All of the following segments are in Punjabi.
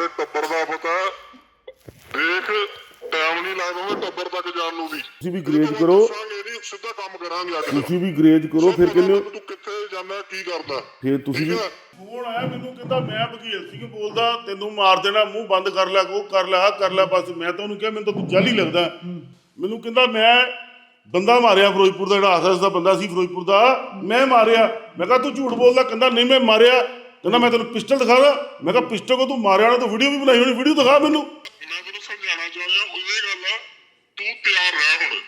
ਸਾਰੇ ਟੱਬਰ ਦਾ ਪਤਾ ਦੇਖ ਟਾਈਮ ਨਹੀਂ ਲੱਗਦਾ ਉਹਦੇ ਟੱਬਰ ਤੱਕ ਜਾਣ ਨੂੰ ਵੀ। ਤੁਸੀਂ ਵੀ ਗਰੇਜ ਕਰੋ। ਸਿੱਧਾ ਕੰਮ ਕਰਾਂਗੇ ਅੱਜ ਤੁਸੀਂ ਵੀ ਗਰੇਜ ਕਰੋ ਫਿਰ ਕਹਿੰਦੇ ਹੋ- ਤੂੰ ਕਿੱਥੇ ਜਾਂਦਾ ਕੀ ਕਰਦਾ? ਫਿਰ ਤੁਸੀਂ ਵੀ ਫੋਨ ਆਇਆ ਮੈਨੂੰ ਕਹਿੰਦਾ ਮੈਂ ਵਕੀਲ ਸਿੰਘ ਬੋਲਦਾ ਤੈਨੂੰ ਮਾਰ ਦੇਣਾ ਮੂੰਹ ਬੰਦ ਕਰ ਲੈ ਉਹ ਕਰ ਲੈ ਆ ਕਰ ਲੈ ਬਸ। ਮੈਂ ਤਾਂ ਉਹਨੂੰ ਕਿਹਾ ਮੈਨੂੰ ਤਾਂ ਤੂੰ ਜਾਲੀ ਲੱਗਦਾ। ਮੈਨੂੰ ਕਹਿੰਦਾ ਮੈਂ ਬੰਦਾ ਮਾਰਿਆ ਫਿਰੋਜ਼ਪੁਰ ਦਾ ਜਿਹੜਾ ਆਸਸ ਦਾ ਬੰਦਾ ਸੀ ਫਿਰੋਜ਼ਪੁਰ ਦਾ ਮੈਂ ਮਾਰਿਆ। ਮੈਂ ਕਿਹਾ ਤੂੰ ਝੂਠ ਬੋਲਦਾ ਕਹਿੰਦਾ ਨਹੀਂ ਮੈਂ ਮਾਰਿਆ। ਕਹਿੰਦਾ ਮੈਂ ਤੈਨੂੰ ਪਿਸਟਲ ਦਿਖਾਦਾ ਮੈਂ ਕਿਹਾ ਪਿਸਟਲ ਕੋ ਤੂੰ ਮਾਰਿਆ ਨਾ ਤੂੰ ਵੀਡੀਓ ਵੀ ਬਣਾਈ ਹੋਣੀ ਵੀਡੀਓ ਦਿਖਾ ਮੈਨੂੰ। ਮੈਂ ਤੈਨੂੰ ਸਮਝਾਉਣਾ ਚਾਹੁੰਦਾ ਉਹਦੇ ਗੱਲ ਆ ਤੂੰ ਤਿਆਰ ਰਹਿ ਹੁਣ।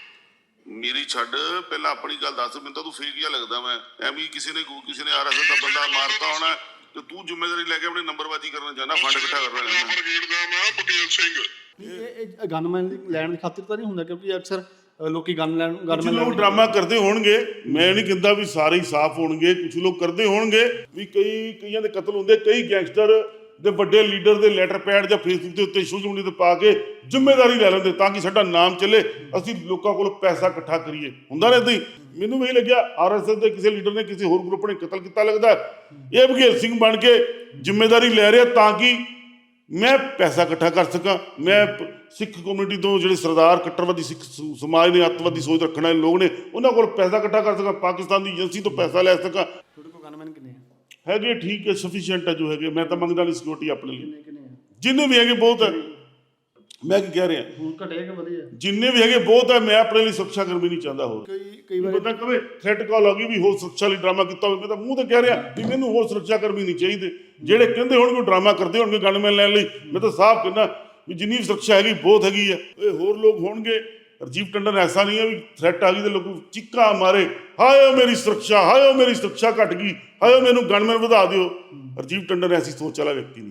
ਮੇਰੀ ਛੱਡ ਪਹਿਲਾਂ ਆਪਣੀ ਗੱਲ ਦੱਸ ਮੈਨੂੰ ਤਾਂ ਤੂੰ ਫੇਕ ਜਿਹਾ ਲੱਗਦਾ ਮੈਂ। ਐਵੇਂ ਹੀ ਕਿਸੇ ਨੇ ਕਿਸੇ ਨੇ ਆਰਐਸਐਸ ਦਾ ਬੰਦਾ ਮਾਰਤਾ ਹੋਣਾ ਤੇ ਤੂੰ ਜ਼ਿੰਮੇਵਾਰੀ ਲੈ ਕੇ ਆਪਣੀ ਨੰਬਰਬਾਜ਼ੀ ਕਰਨਾ ਚਾਹੁੰਦਾ ਫੰਡ ਇਕੱਠਾ ਕਰਨਾ ਚਾਹੁੰਦਾ। ਬ੍ਰਿਗੇਡ ਦਾ ਮੈਂ ਬਕੇਲ ਸਿੰਘ। ਇਹ ਇਹ ਗਨਮੈਨ ਲੈਣ ਦੀ ਖਾਤਰ ਤਾਂ ਨਹੀਂ ਹੁੰਦਾ ਕਿਉਂਕਿ ਅਕਸਰ ਲੋਕੀ ਗਨ ਲੈਣ ਕੁਝ ਗਨਮੈਨ ਲੋਕ ਡਰਾਮਾ ਕਰਦੇ ਹੋਣਗੇ। ਮੈਂ ਨਹੀਂ ਕਹਿੰਦਾ ਵੀ ਸਾਰੇ ਹੀ ਸਾਫ਼ ਹੋਣਗੇ ਕੁਝ ਲੋਕ ਕਰਦੇ ਹੋਣਗੇ। ਵੀ ਕਈ ਕਈਆਂ ਦੇ ਕਤਲ ਹੁੰਦੇ ਕਈ ਗੈਂਗਸਟਰ ਦੇ ਵੱਡੇ ਲੀਡਰ ਦੇ ਲੈਟਰ ਪੈਡ ਜਾਂ ਫੇਸਬੁੱਕ ਦੇ ਉੱਤੇ ਸੋਸ਼ਲ ਮੀਡੀਆ ਤੇ ਪਾ ਕੇ ਜ਼ਿੰਮੇਵਾਰੀ ਲੈ ਲੈਂਦੇ ਤਾਂ ਕਿ ਸਾਡਾ ਨਾਮ ਚੱਲੇ। ਅਸੀਂ ਲੋਕਾਂ ਕੋਲ ਪੈਸਾ ਇਕੱਠਾ ਕਰੀਏ। ਹੁੰਦਾ ਨਾ ਹੀ। ਮੈਨੂੰ ਵੀ ਲੱਗਿਆ ਆਰਐਸਐਸ ਦੇ ਕਿਸੇ ਲੀਡਰ ਨੇ ਕਿਸੇ ਹੋਰ ਗਰੁੱਪ ਨੇ ਕਤਲ ਕੀਤਾ ਲੱਗਦਾ। ਇਹ ਬਘੇਲ ਸਿੰਘ ਬਣ ਕੇ ਜ਼ਿੰਮੇਵਾਰੀ ਲੈ ਰਿਹਾ ਤਾਂ ਕਿ ਮੈਂ ਪੈਸਾ ਇਕੱਠਾ ਕਰ ਸਕਾਂ ਮੈਂ ਸਿੱਖ ਕਮਿਊਨਿਟੀ ਤੋਂ ਜਿਹੜੇ ਸਰਦਾਰ ਕੱਟੜਵਾਦੀ ਸਿੱਖ ਸਮਾਜ ਨੇ ਅੱਤਵਾਦੀ ਸੋਚ ਰੱਖਣ ਵਾਲੇ ਲੋਕ ਨੇ ਉਹਨਾਂ ਕੋਲ ਪੈਸਾ ਇਕੱਠਾ ਕਰ ਸਕਾਂ ਪਾਕਿਸਤਾਨ ਦੀ ਏਜੰਸੀ ਤੋਂ ਪੈਸਾ ਲੈ ਸਕਾਂ। ਤੁਹਾਡੇ ਕੋਲ ਗਨਮੈਨ ਕਿੰਨੇ ਆ? ਹੈਗੇ ਠੀਕ ਹੈ ਸਫੀਸ਼ੀਐਂਟ ਹੈ ਜੋ ਹੈਗੇ ਮੈਂ ਤਾਂ ਮੰਗਦਾ ਨਹੀਂ ਸਿਕਿਉਰਿਟੀ ਆਪਣੇ ਲਈ। ਕਿੰਨੇ ਕਿੰਨੇ ਆ? ਜਿੰਨੇ ਵੀ ਹੈਗੇ ਬਹੁਤ ਹੈ ਮੈਂ ਕੀ ਕਹਿ ਰਿਹਾ? ਹੁਣ ਘਟਿਆ ਕਿ ਵਧਿਆ ਜਿੰਨੇ ਵੀ ਹੈਗੇ ਬਹੁਤ ਹੈ ਮੈਂ ਆਪਣੇ ਲਈ ਸੁਰੱਖਾ ਕਰਮੀ ਨਹੀਂ ਚਾਹੁੰਦਾ ਹੋਰ। ਕਈ ਕਈ ਵਾਰ ਬੰਦਾ ਕਵੇ ਥ੍ਰੈਟ ਕਾਲ ਆ ਗਈ ਵੀ ਹੋਰ ਸੁਰੱਖਿਆ ਲਈ ਡਰਾਮਾ ਕੀਤਾ ਹੋਵੇ ਮੈਂ ਤਾਂ ਮੂੰਹ ਤੇ ਕਹਿ ਰਿਹਾ ਵੀ ਮੈਨੂੰ ਹੋਰ ਸੁਰੱਖਿਆ ਕਰਮੀ ਨਹੀਂ ਚਾਹੀਦੇ। ਜਿਹੜੇ ਕਹਿੰਦੇ ਹੋਣਗੇ ਉਹ ਡਰਾਮਾ ਕਰਦੇ ਹੋਣਗੇ ਗਨਮੈਨ ਲੈਣ ਲਈ। ਮੈਂ ਤਾਂ ਸਾਫ਼ ਕਹਿੰਦਾ ਵੀ ਜਿੰਨੀ ਵੀ ਸੁਰੱਖਿਆ ਹੈਗੀ ਬਹੁਤ ਹੈਗੀ ਹੈ ਇਹ ਹੋਰ ਲੋਕ ਹੋਣਗੇ। ਰਜੀਵ ਟੰਡਨ ਐਸਾ ਨਹੀਂ ਹੈ ਵੀ ਥ੍ਰੈਟ ਆ ਗਈ ਤੇ ਲੋਕ ਚਿੱਕਾ ਮਾਰੇ। ਹਾਏ ਮੇਰੀ ਸੁਰੱਖਿਆ ਹਾਏ ਮੇਰੀ ਸੁਰੱਖਿਆ ਘਟ ਗਈ। ਹਾਏ ਮੈਨੂੰ ਗਨਮੈਨ ਵਧਾ ਦਿਓ। ਰਜੀਵ ਟੰਡਨ ਐਸੀ ਸੋਚ ਵਾਲਾ ਵਿਅਕਤੀ ਨਹੀਂ ਹੈ।